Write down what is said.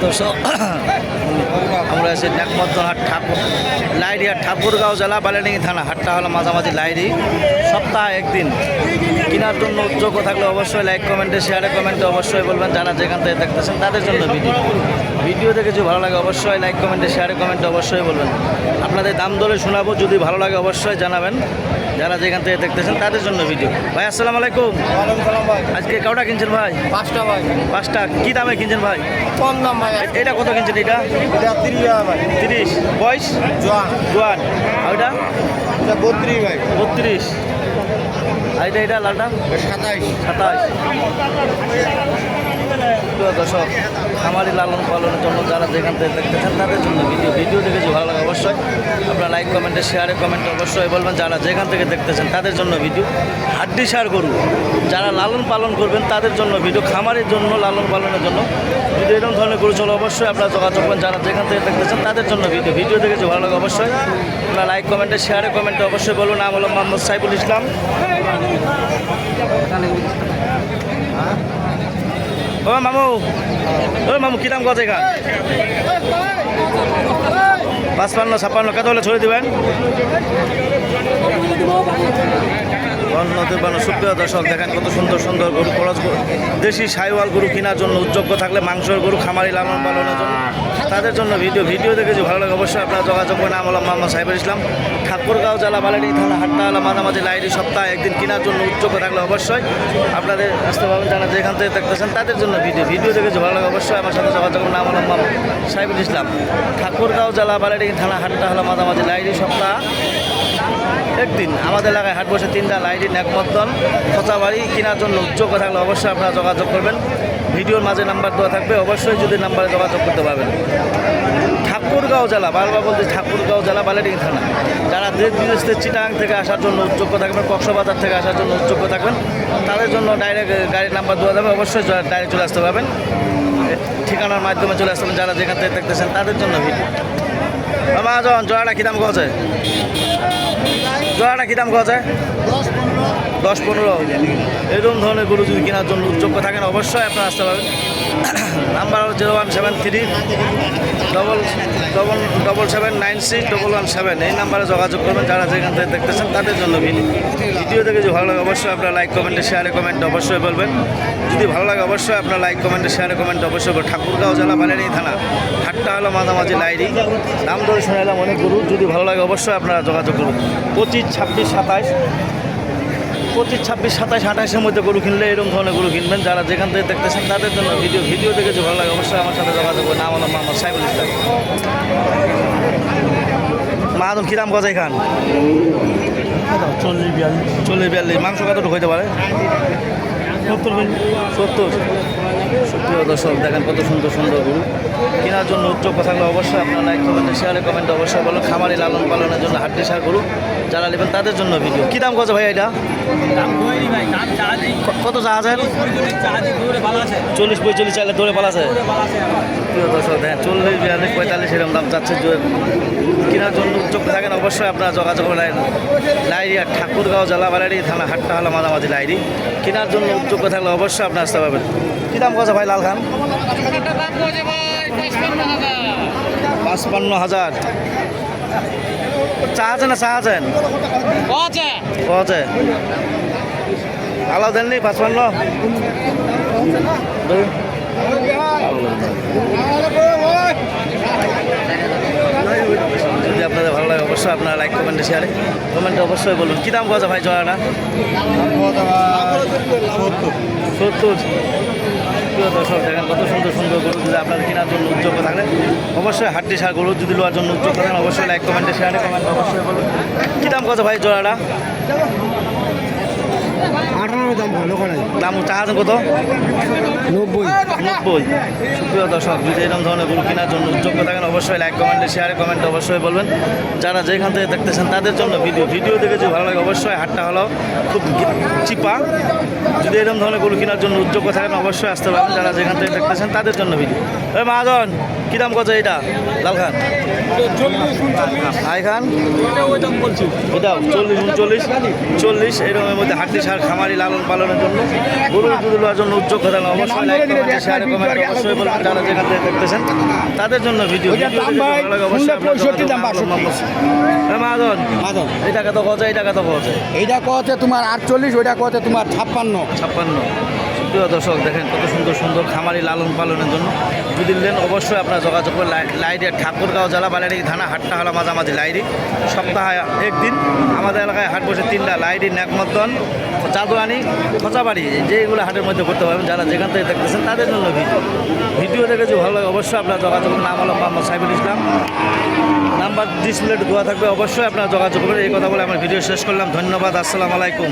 দর্শক আমরা আছি নেকমদ্দন ঠাকুর লাইরি ঠাকুরগাঁও জেলা বালেডিঙ্গি থানা হাটটা হলো মাঝামাঝি লাইরি সপ্তাহে একদিন। কেনার জন্য উদ্যোগ থাকলে অবশ্যই লাইক কমেন্টে শেয়ারে কমেন্টে অবশ্যই বলবেন যারা যেখান থেকে দেখতেছেন তাদের জন্য ভিডিও ভিডিও দেখে যদি ভালো লাগে অবশ্যই লাইক কমেন্টে শেয়ারে কমেন্টে অবশ্যই বলবেন। আপনাদের দাম দরে শোনাবো যদি ভালো লাগে অবশ্যই জানাবেন। যারা যেখান থেকে দেখতেছেন তাদের জন্য ভিডিও ভাই আসসালামু আলাইকুম। আজকে কাউটা কিনছেন ভাই? পাঁচটা ভাই। পাঁচটা। কি দামে কিনছেন ভাই? কম দাম ভাই। এটা কত কিনছেন এটা? তিরিশ বয়স? জোয়ান। জোয়ান। আর ওইটা বত্রিশ ভাই। বত্রিশ। আর এটা এটা লালটা? সাতাইশ। দর্শক খামারি লালন পালনের জন্য যারা যেখান থেকে দেখতেছেন তাদের জন্য ভিডিও। ভিডিও দেখে যদি ভালো লাগে অবশ্যই আপনারা লাইক কমেন্টে শেয়ারে কমেন্টে অবশ্যই বলবেন। যারা যেখান থেকে দেখতেছেন তাদের জন্য ভিডিও। হাড্ডি সার গরু যারা লালন পালন করবেন তাদের জন্য ভিডিও। খামারের জন্য, লালন পালনের জন্য ভিডিও এরকম ধরনের গরু চলো অবশ্যই আপনারা যোগাযোগ করবেন যারা যেখান থেকে দেখতেছেন তাদের জন্য ভিডিও। ভিডিও দেখে যদি ভালো লাগে অবশ্যই আপনারা লাইক কমেন্টে শেয়ারে কমেন্টে অবশ্যই বলুন। নাম হলো মোহাম্মদ সাইফুল ইসলাম। ও মামু। ও মামু কি দাম কত এখান পাঁচপান্ন ছাপ্পান্ন কত হলে ছড়ে দেবেন? অন্য তিপ্পান্ন, সুপ্রিয় দর্শক, দেখেন কত সুন্দর সুন্দর গরু, খরচ। দেশি সাইওয়াল গরু কেনার জন্য উদ্যোগ্য থাকলে মাংসের গরু, খামারি লালন পালনের জন্য তাদের জন্য ভিডিও ভিডিও দেখে যদি ভালো লাগে অবশ্যই আপনারা যোগাযোগ করে নাম হলাম মোহাম্মদ সাহেবুল ইসলাম। ঠাকুরগাঁও জেলা বালাডি থানা হাট্টা আলা মাঝামাঝি লাইরি সপ্তাহে একদিন কেনার জন্য উদ্যোগ্য থাকলে অবশ্যই আপনাদের আসতে পারবেন যারা যেখান থেকে দেখতেছেন, তাদের জন্য ভিডিও ভিডিও দেখে যদি ভালো লাগে অবশ্যই আমার সাথে যোগাযোগ করে নাম হলাম মোহাম্মদ সাহেবুল ইসলাম। ঠাকুরগাঁও জেলা বালাডি থানা হাট্টা হলো মাঝামাঝি লাইরি সপ্তাহ একদিন আমাদের এলাকায় হাট বসে তিনটা লাইটি নেকমদ্দন খোঁচাবাড়ি কেনার জন্য উদ্যোগ থাকলে অবশ্যই আপনারা যোগাযোগ করবেন। ভিডিওর মাঝে নাম্বার দেওয়া থাকবে, অবশ্যই যদি নাম্বারে যোগাযোগ করতে পারবেন। ঠাকুরগাঁও জেলা, বারবার বলতে ঠাকুরগাঁও জেলা, বালেডিং থানা। যারা দেশ বিদেশ থেকে চিটাং থেকে আসার জন্য উদ্যোগ্য থাকবেন, কক্সবাজার থেকে আসার জন্য উদ্যোগ্য থাকবেন, তাদের জন্য ডাইরেক্ট গাড়ির নাম্বার দেওয়া যাবে, অবশ্যই ডাইরেক্ট চলে আসতে পারবেন। ঠিকানার মাধ্যমে চলে আসতে পারবেন, যারা যেখান থেকে দেখতেছেন তাদের জন্য ভিডিও মাজন জোড়াটা কী দাম কছে জোড়াটা কী দাম কছে দশ পনেরো। এরকম ধরনের গরু যদি কেনার জন্য উদ্যোগ্য থাকেন, অবশ্যই আপনারা আসতে পারবেন। Number zero one seven three double double double seven nine six double one seven. এই নাম্বারে যোগাযোগ করবেন, যারা যেখান থেকে দেখতেছেন তাদের জন্য ভিডিও দেখে যদি ভালো লাগে, অবশ্যই আপনারা লাইক কমেন্টে শেয়ারে কমেন্টে অবশ্যই বলবেন। যদি ভালো লাগে, অবশ্যই আপনারা লাইক কমেন্টে শেয়ারে কমেন্টে অবশ্যই বলবেন। ঠাকুরগাঁও জেলা বানানি থানা, হাটটা হলো মাঝামাঝি লাইরি দাম ধরে শোনালাম অনেক গরু। যদি ভালো লাগে, অবশ্যই আপনারা যোগাযোগ করুন। পঁচিশ, ছাব্বিশ সাতাশ পঁচিশ ছাব্বিশ সাতাশ আঠাশের মধ্যে গরু কিনলে এরকম ধরনের গরু কিনবেন। যারা যেখান থেকে দেখতেছেন তাদের জন্য ভিডিও ভিডিও দেখে ভালো লাগে অবশ্যই আমার সাথে যোগাযোগ করবেন নাম আমার সাইবুল ইসলাম। মাহাদম কী দাম গজাই খান? চল্লিশ বিয়াল্লিশ। চল্লিশ বিয়াল্লিশ। মাংস কতটুকু হইতে পারে? সত্তর সত্তর। দর্শক দেখেন কত সুন্দর সুন্দর গরু। কেনার জন্য উদ্যোগ থাকলে অবশ্যই আপনারা লাইক কমেন্টে শেয়ারে কমেন্টে অবশ্যই বলো। খামারি লালন পালনের জন্য হাড্ডি সার গরু। যারা নেবেন তাদের জন্য ভিডিও কী দাম কত ভাই এটা? কত আছেন চল্লিশ পঁয়তাল্লিশ চাইলে দৌড়ে পালাছে প্রিয় দর্শক দেখেন চল্লিশ বিয়াল্লিশ পঁয়তাল্লিশ এরকম দাম চাচ্ছে কেনার জন্য উদ্যোগ থাকেন অবশ্যই আপনারা যোগাযোগ করে লাইরি আর ঠাকুরগাঁও জেলা বালারি থানা হাটটা হলো মাঝামাঝি লাইরি। কেনার জন্য উদ্যোগ থাকলে অবশ্যই আপনি আসতে পারবেন কী দাম কছে ভাই লাল খান? পাঁচপান্ন হাজার। চা আছে না চা আছেন আছে। আলাদা দেননি পাঁচপান্ন দুই। যদি আপনাদের ভালো লাগে অবশ্যই আপনারা লাইক কমেন্টে শেয়ারে কমেন্টে অবশ্যই বলুন। কী দাম কথা ভাই জয়াটা সত্তর। দর্শক, দেখেন কত সুন্দর সুন্দর গরু যদি আপনাদের কেনার জন্য উদ্যোগ থাকলে অবশ্যই হাড্ডি সার গরু যদি লোয়ার জন্য উদ্যোগ থাকেন, অবশ্যই লাইক কমেন্টে শেয়ারে কমেন্ট অবশ্যই বলুন। কী দাম কত ভাই জোড়াটা? আঠারো দাম ভালো করে দাম চাহাছেন কত? নব্বই। নব্বই। সুপ্রিয় দর্শক যদি এরকম ধরনের গরু কেনার জন্য উদ্যোগ থাকেন অবশ্যই লাইক কমেন্টে শেয়ারে কমেন্টে অবশ্যই বলবেন। যারা যেখান থেকে দেখতেছেন তাদের জন্য ভিডিও ভিডিও দেখে যদি ভালো লাগে অবশ্যই হাটটা হলো খুব চিপা। যদি এরকম ধরনের গরু কেনার জন্য উদ্যোগ থাকেন অবশ্যই আসতে পারবেন যারা যেখান থেকে দেখতেছেন তাদের জন্য ভিডিও ওই মহাজন কী দাম কত এটা লাল খান। হাই খান। এটাও চল্লিশ উনচল্লিশ চল্লিশ এরকমের মধ্যে হাড্ডি সার খামারি লালন পালনের জন্য। গরু দুধ জন্য উদ্যোগ থাকলে অবশ্যই লাইক কমেন্ট শেয়ার কমেন্ট অবশ্যই বলবেন যারা যেখান থেকে দেখতেছেন তাদের জন্য ভিডিও মাদন এই টাকা তো কথা এই টাকা তো এইটা তোমার আটচল্লিশ ওইটা তোমার ছাপ্পান্ন। ছাপ্পান্ন। প্রিয় দর্শক দেখেন কত সুন্দর সুন্দর খামারি লালন পালনের জন্য যদি নেন অবশ্যই আপনার যোগাযোগ করে লাইডে ঠাকুরগাঁও জেলা বালারি থানা হাটটা হলো মাঝামাঝি লাইরি সপ্তাহে একদিন আমাদের এলাকায় হাট বসে তিনটা লাইরি ন্যাকমদ্দন, চাঁদুয়ানি, খোঁচাবাড়ি যেগুলো হাটের মধ্যে করতে পারবেন, যারা যেখান থেকে দেখতেছেন তাদের জন্য ভিডিও। ভিডিও দেখে ভালো লাগে, অবশ্যই আপনার যোগাযোগ নাম হলো মোহাম্মদ সাইফুল ইসলাম। নাম্বার ডিসপ্লেট দেওয়া থাকবে, অবশ্যই আপনার যোগাযোগ করবেন এই কথা বলে আমার ভিডিও শেষ করলাম। ধন্যবাদ, আসসালামু আলাইকুম।